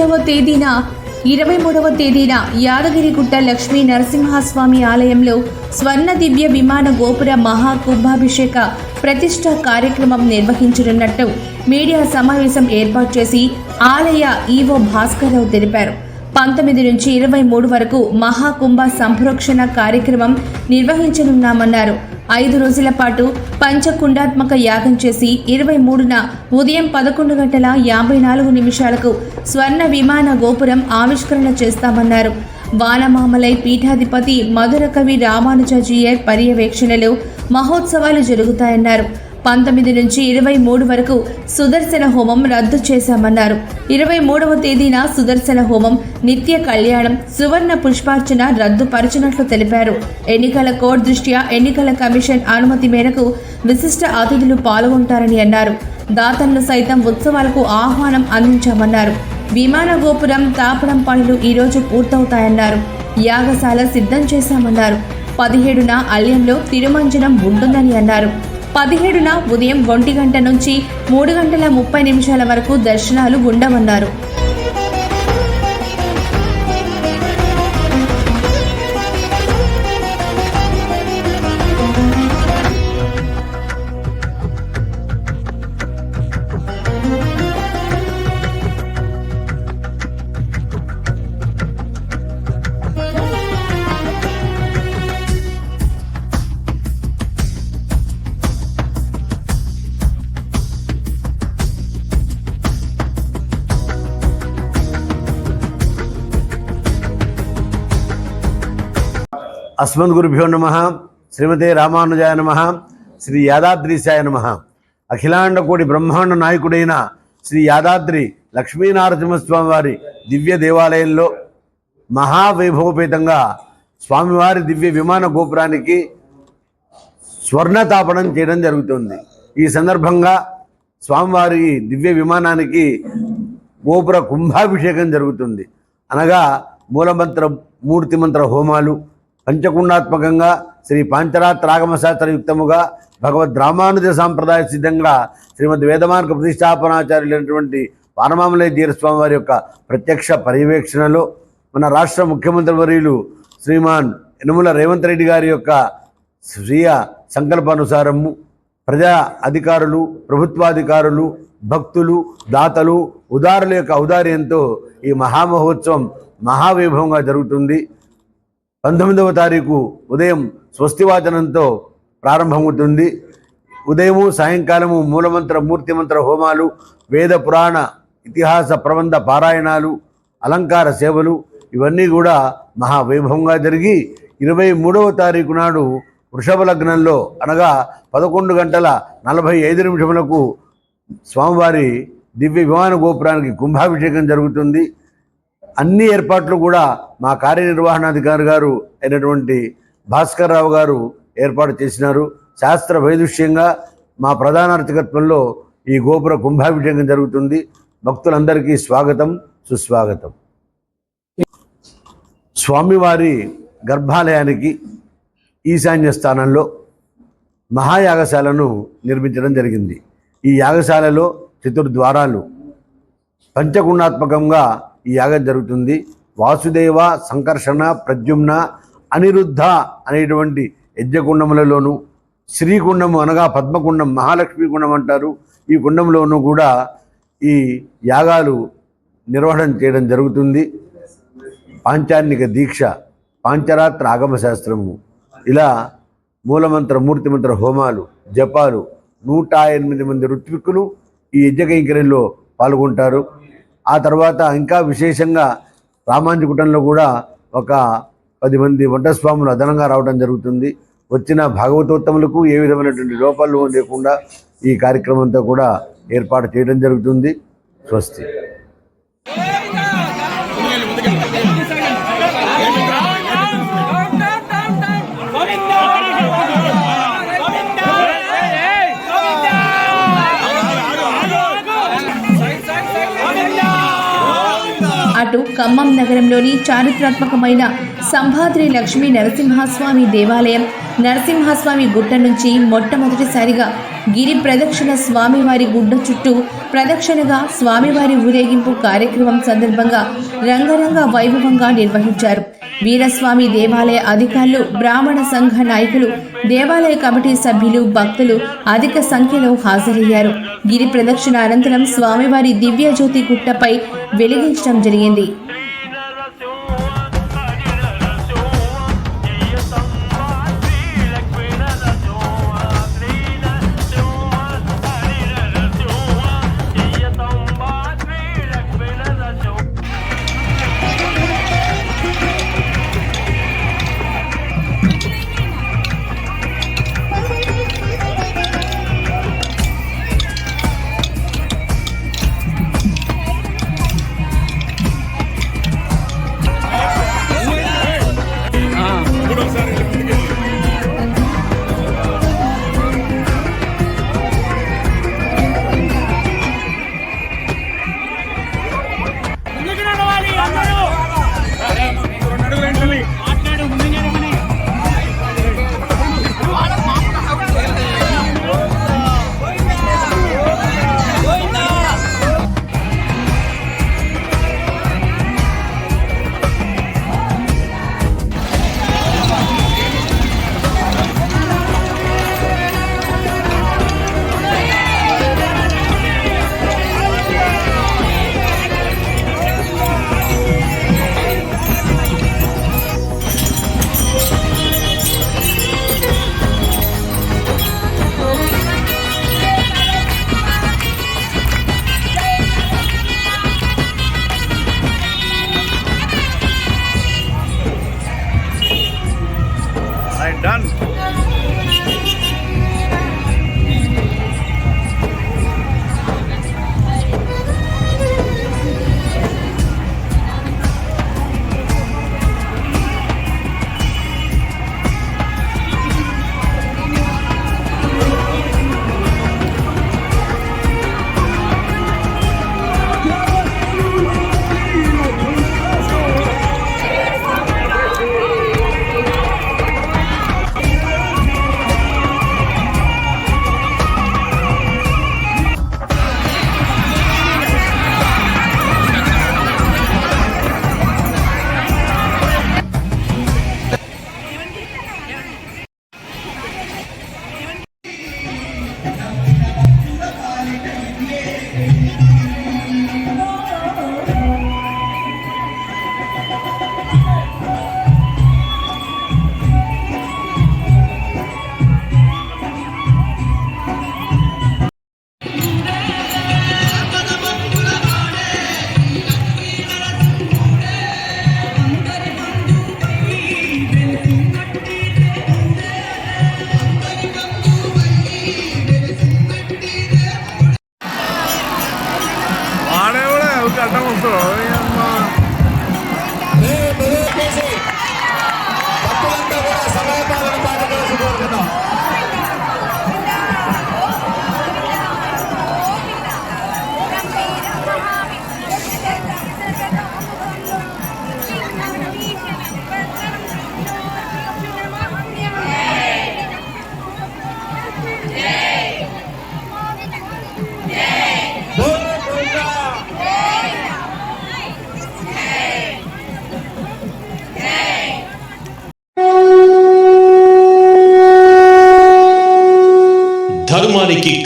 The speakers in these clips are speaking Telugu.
పంతొమ్మిదవ తేదీన ఇరవై మూడవ తేదీన యాదగిరిగుట్ట లక్ష్మీ నరసింహస్వామి ఆలయంలో స్వర్ణ దివ్య విమాన గోపుర మహా కుంభాభిషేక ప్రతిష్ట కార్యక్రమం నిర్వహించనున్నట్టు మీడియా సమావేశం ఏర్పాటు చేసి ఆలయ ఈవో భాస్కర్రావు తెలిపారు. పంతొమ్మిది నుంచి ఇరవై మూడు వరకు మహాకుంభ సంప్రోక్షణ కార్యక్రమం నిర్వహించనున్నామన్నారు. ఐదు రోజుల పాటు పంచకుండాత్మక యాగం చేసి ఇరవై మూడున ఉదయం పదకొండు గంటల యాభై నాలుగు నిమిషాలకు స్వర్ణ విమాన గోపురం ఆవిష్కరణ చేస్తామన్నారు. వానమామలై పీఠాధిపతి మధురకవి రామానుజాజీయర్ పర్యవేక్షణలో మహోత్సవాలు జరుగుతాయన్నారు. పంతొమ్మిది నుంచి ఇరవై మూడు వరకు సుదర్శన హోమం రద్దు చేశామన్నారు. ఇరవై మూడవ తేదీన సుదర్శన హోమం నిత్య కళ్యాణం సువర్ణ పుష్పార్చన రద్దుపరచినట్లు తెలిపారు. ఎన్నికల కోడ్ దృష్ట్యా ఎన్నికల కమిషన్ అనుమతి మేరకు విశిష్ట అతిథులు పాల్గొంటారని అన్నారు. దాతలను సైతం ఉత్సవాలకు ఆహ్వానం అందించామన్నారు. విమాన గోపురం తాపడం పనులు ఈరోజు పూర్తవుతాయన్నారు. యాగశాల సిద్ధం చేశామన్నారు. పదిహేడున అల్యంలో తిరుమంజనం ఉంటుందని అన్నారు. పదిహేడున ఉదయం ఒంటి గంట నుంచి మూడు గంటల ముప్పై నిమిషాల వరకు దర్శనాలు ఉండవన్నారు అస్మద్గురుభ్యో నమ శ్రీమతే రామానుజాయ నమ శ్రీ యాదాద్రీశాయ నమ. అఖిలాండ కోటి బ్రహ్మాండ నాయకుడైన శ్రీ యాదాద్రి లక్ష్మీనారసింహస్వామి వారి దివ్య దేవాలయంలో మహావైభవపేతంగా స్వామివారి దివ్య విమాన గోపురానికి స్వర్ణతాపనం చేయడం జరుగుతుంది. ఈ సందర్భంగా స్వామివారి దివ్య విమానానికి గోపుర కుంభాభిషేకం జరుగుతుంది. అనగా మూలమంత్ర మూర్తి మంత్ర హోమాలు పంచకుండాత్మకంగా శ్రీ పాంచరాత్రాగమ శాస్త్రయుక్తముగా భగవద్ రామానుజ సాంప్రదాయ సిద్ధంగా శ్రీమద్ వేదమార్గ ప్రతిష్టాపనాచార్యులైనటువంటి వానమామలయ జీరస్వామి వారి యొక్క ప్రత్యక్ష పర్యవేక్షణలో మన రాష్ట్ర ముఖ్యమంత్రి వర్యులు శ్రీమాన్ యనుమల రేవంత్ రెడ్డి గారి యొక్క స్వీయ సంకల్పానుసారము ప్రజా అధికారులు ప్రభుత్వాధికారులు భక్తులు దాతలు ఉదారుల యొక్క ఔదార్యంతో ఈ మహామహోత్సవం మహావైభవంగా జరుగుతుంది. పంతొమ్మిదవ తారీఖు ఉదయం స్వస్తివాచనంతో ప్రారంభమవుతుంది. ఉదయము సాయంకాలము మూలమంత్ర మూర్తిమంత్ర హోమాలు వేద పురాణ ఇతిహాస ప్రబంధ పారాయణాలు అలంకార సేవలు ఇవన్నీ కూడా మహావైభవంగా జరిగి ఇరవై మూడవ తారీఖు నాడు వృషభ లగ్నంలో అనగా పదకొండు గంటల నలభై ఐదు నిమిషములకు స్వామివారి దివ్య విమాన గోపురానికి కుంభాభిషేకం జరుగుతుంది. అన్ని ఏర్పాట్లు కూడా మా కార్యనిర్వహణాధికారి గారు అయినటువంటి భాస్కర్ రావు గారు ఏర్పాటు చేసినారు. శాస్త్ర వైదుష్యంగా మా ప్రధాన అర్చకత్వంలో ఈ గోపుర కుంభాభిషేకం జరుగుతుంది. భక్తులందరికీ స్వాగతం సుస్వాగతం. స్వామివారి గర్భాలయానికి ఈశాన్య స్థానంలో మహాయాగశాలను నిర్మించడం జరిగింది. ఈ యాగశాలలో చతుర్ద్వారాలు. పంచగుణాత్మకంగా ఈ యాగం జరుగుతుంది. వాసుదేవ సంకర్షణ ప్రద్యుమ్న అనిరుద్ధ అనేటువంటి యజ్ఞకుండములలోను శ్రీకుండము అనగా పద్మకుండం మహాలక్ష్మి కుండం అంటారు. ఈ కుండంలోనూ కూడా ఈ యాగాలు నిర్వహణ చేయడం జరుగుతుంది. పాంచాన్నిక దీక్ష పాంచరాత్ర ఆగమ శాస్త్రము. ఇలా మూలమంత్ర మూర్తిమంత్ర హోమాలు జపాలు నూట ఎనిమిది మంది ఋత్విక్కులు ఈ యజ్ఞకైంకర్యంలో పాల్గొంటారు. ఆ తర్వాత ఇంకా విశేషంగా రామాంజకుటంలో కూడా ఒక పది మంది వంటస్వాములు అదనంగా రావడం జరుగుతుంది. వచ్చిన భాగవతోత్తములకు ఏ విధమైనటువంటి లోపాలు లేకుండా ఈ కార్యక్రమంతో కూడా ఏర్పాటు చేయడం జరుగుతుంది. స్వస్తి. ఖమ్మం నగరంలోని చారిత్రాత్మకమైన సంభాద్రి లక్ష్మీ నరసింహస్వామి దేవాలయం. నరసింహస్వామి గుట్ట నుంచి మొట్టమొదటిసారిగా గిరి ప్రదక్షిణ స్వామివారి గుడ్డ చుట్టూ ప్రదక్షిణగా స్వామివారి ఊరేగింపు కార్యక్రమం సందర్భంగా రంగరంగ వైభవంగా నిర్వహించారు. వీరస్వామి దేవాలయ అధికారులు బ్రాహ్మణ సంఘ నాయకులు దేవాలయ కమిటీ సభ్యులు భక్తులు అధిక సంఖ్యలో హాజరయ్యారు. గిరి ప్రదక్షిణ అనంతరం స్వామివారి దివ్యజ్యోతి గుట్టపై వెలిగించడం జరిగింది.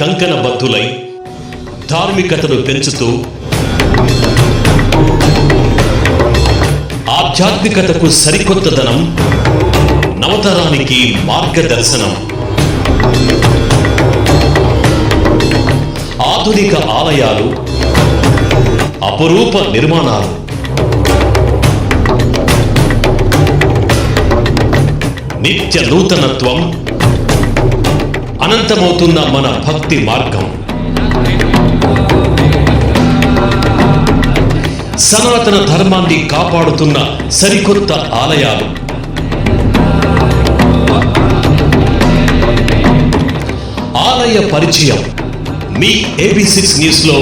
కంకణ బద్దులై ధార్మికతను పెంచుతూ ఆధ్యాత్మికతకు సరికొత్తదనం నవతరానికి మార్గదర్శనం. ఆధునిక ఆలయాలు అపురూప నిర్మాణాలు. నిత్య నూతనత్వం అనంతమవుతున్న మన భక్తి మార్గం. సనాతన ధర్మాన్ని కాపాడుతున్న సరికొత్త ఆలయాలు. ఆలయ పరిచయం మీ ఏబీ సిక్స్ న్యూస్లో